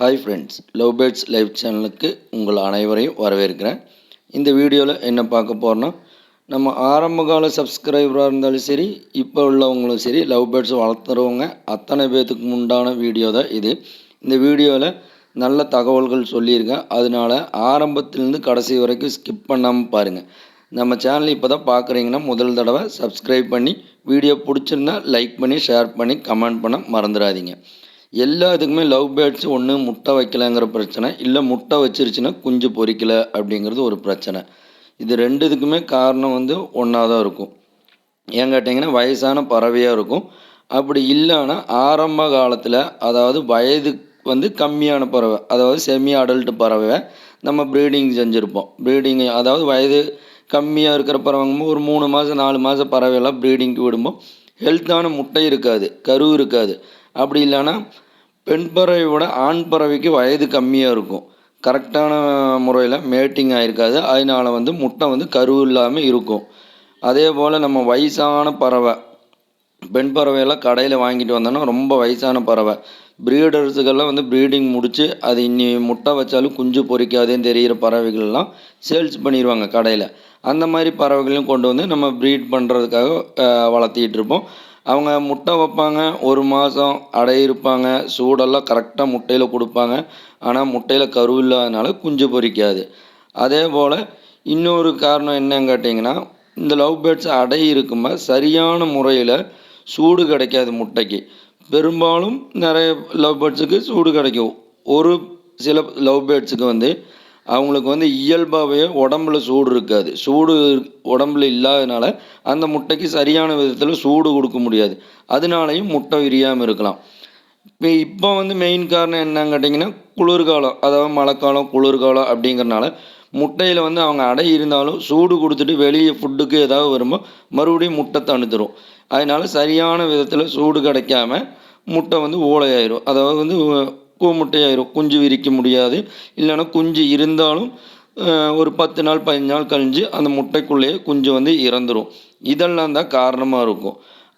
Hi friends love birds live சேனலுக்கு உங்கள் அனைவரையும் வரவேற்கிறேன். இந்த வீடியோவில் என்ன பார்க்க போகிறோன்னா நம்ம ஆரம்ப கால சப்ஸ்கிரைபராக இருந்தாலும் சரி இப்போ உள்ளவங்களும் சரி லவ் பேர்ட்ஸ் வளர்த்துறவங்க அத்தனை பேர்த்துக்கு உண்டான வீடியோ தான் இது. இந்த வீடியோவில் நல்ல தகவல்கள் சொல்லியிருக்கேன். அதனால் ஆரம்பத்திலேருந்து கடைசி வரைக்கும் ஸ்கிப் பண்ணாமல் பாருங்கள் நம்ம சேனல் இப்போ தான் பார்க்குறீங்கன்னா முதல் தடவை சப்ஸ்கிரைப் பண்ணி வீடியோ பிடிச்சிருந்தா லைக் பண்ணி ஷேர் பண்ணி கமெண்ட் பண்ண மறந்துடாதீங்க. எல்லா இதுக்குமே லவ் பேர்ட்ஸ் ஒன்று முட்டை வைக்கலைங்கிற பிரச்சனை இல்லை முட்டை வச்சிருச்சுன்னா குஞ்சு பொரிக்கலை அப்படிங்கிறது ஒரு பிரச்சனை. இது ரெண்டு இதுக்குமே காரணம் வந்து ஒன்றா தான் இருக்கும். ஏன் கேட்டிங்கன்னா வயசான பறவையாக இருக்கும். அப்படி இல்லைன்னா ஆரம்ப காலத்தில் அதாவது வயது வந்து கம்மியான பறவை அதாவது செமி அடல்ட்டு பறவை நம்ம ப்ரீடிங் செஞ்சுருப்போம். ப்ரீடிங் அதாவது வயது கம்மியாக இருக்கிற பறவைங்க ஒரு மூணு மாதம் நாலு மாதம் பறவையெல்லாம் ப்ரீடிங்க்கு விடும்போது ஹெல்த்தான முட்டை இருக்காது கரு இருக்காது. அப்படி இல்லைன்னா பெண் பறவை விட ஆண் பறவைக்கு வயது கம்மியாக இருக்கும். கரெக்டான முறையில் மேட்டிங் ஆகிருக்காது அதனால் வந்து முட்டை வந்து கரு இல்லாமல் இருக்கும். அதே போல் நம்ம வயசான பறவை பெண் பறவையெல்லாம் கடையில் வாங்கிட்டு வந்தோன்னா ரொம்ப வயசான பறவை. ப்ரீடர்ஸுக்கெல்லாம் வந்து ப்ரீடிங் முடித்து அது இன்னி முட்டை வச்சாலும் குஞ்சு பொறிக்காதேன்னு தெரிகிற பறவைகள்லாம் சேல்ஸ் பண்ணிடுவாங்க கடையில். அந்த மாதிரி பறவைகளையும் கொண்டு வந்து நம்ம ப்ரீட் பண்ணுறதுக்காக வளர்த்திட்டு இருப்போம். அவங்க முட்டை வைப்பாங்க ஒரு மாதம் அடை இருப்பாங்க சூடெல்லாம் கரெக்டாக முட்டையில் கொடுப்பாங்க. ஆனால் முட்டையில் கரு இல்லாதனால குஞ்சு பொரிக்காது அதே போல் இன்னொரு காரணம் என்னன்னு கேட்டிங்கன்னா இந்த லவ் பேர்ட்ஸ் அடை இருக்கும்போது சரியான முறையில் சூடு கிடைக்காது முட்டைக்கு. பெரும்பாலும் நிறைய லவ் பேர்ட்ஸுக்கு சூடு கிடைக்கும். ஒரு சில லவ் பேர்ட்ஸுக்கு வந்து அவங்களுக்கு வந்து இயல்பாகவே உடம்புல சூடு இருக்காது. சூடு உடம்புல இல்லாதனால அந்த முட்டைக்கு சரியான விதத்தில் சூடு கொடுக்க முடியாது. அதனாலையும் முட்டை விரியாமல் இருக்கலாம். இப்போ இப்போ வந்து மெயின் காரணம் என்னன்னு கேட்டிங்கன்னா குளிர்காலம். அதாவது மழைக்காலம் குளிர்காலம் அப்படிங்கிறனால முட்டையில் வந்து அவங்க அடை இருந்தாலும் சூடு கொடுத்துட்டு வெளியே ஃபுட்டுக்கு ஏதாவது வருமோ மறுபடியும் முட்டை தணுத்துரும் அதனால் சரியான விதத்தில் சூடு கிடைக்காம முட்டை வந்து ஓலையாயிரும் அதாவது வந்து கூமுட்டையாயிரும் குஞ்சு விரிக்க முடியாது. இல்லைன்னா குஞ்சு இருந்தாலும் ஒரு பத்து நாள் பதினஞ்சு நாள் கழிஞ்சு அந்த முட்டைக்குள்ளேயே குஞ்சு வந்து இறந்துடும் இதெல்லாம் தான் காரணமாக இருக்கும்.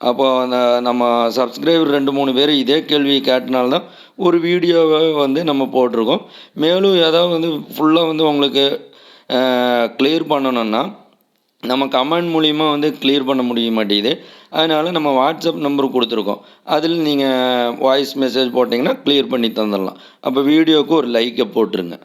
அப்போ அந்த நம்ம சப்ஸ்கிரைபர் ரெண்டு மூணு பேர் இதே கேள்வியை கேட்டனால்தான் ஒரு வீடியோவை வந்து நம்ம போட்டிருக்கோம். மேலும் ஏதாவது வந்து ஃபுல்லாக வந்து உங்களுக்கு கிளியர் பண்ணணுன்னா நம்ம கமெண்ட் மூலிமா வந்து கிளியர் பண்ண முடிய மாட்டேங்குது. அதனால் நம்ம வாட்ஸ்அப் நம்பர் கொடுத்துருக்கோம். அதில் நீங்கள் வாய்ஸ் மெசேஜ் போட்டிங்கன்னா கிளியர் பண்ணி தந்துடலாம். அப்போ வீடியோவுக்கு ஒரு லைக்கை போட்டுருங்க.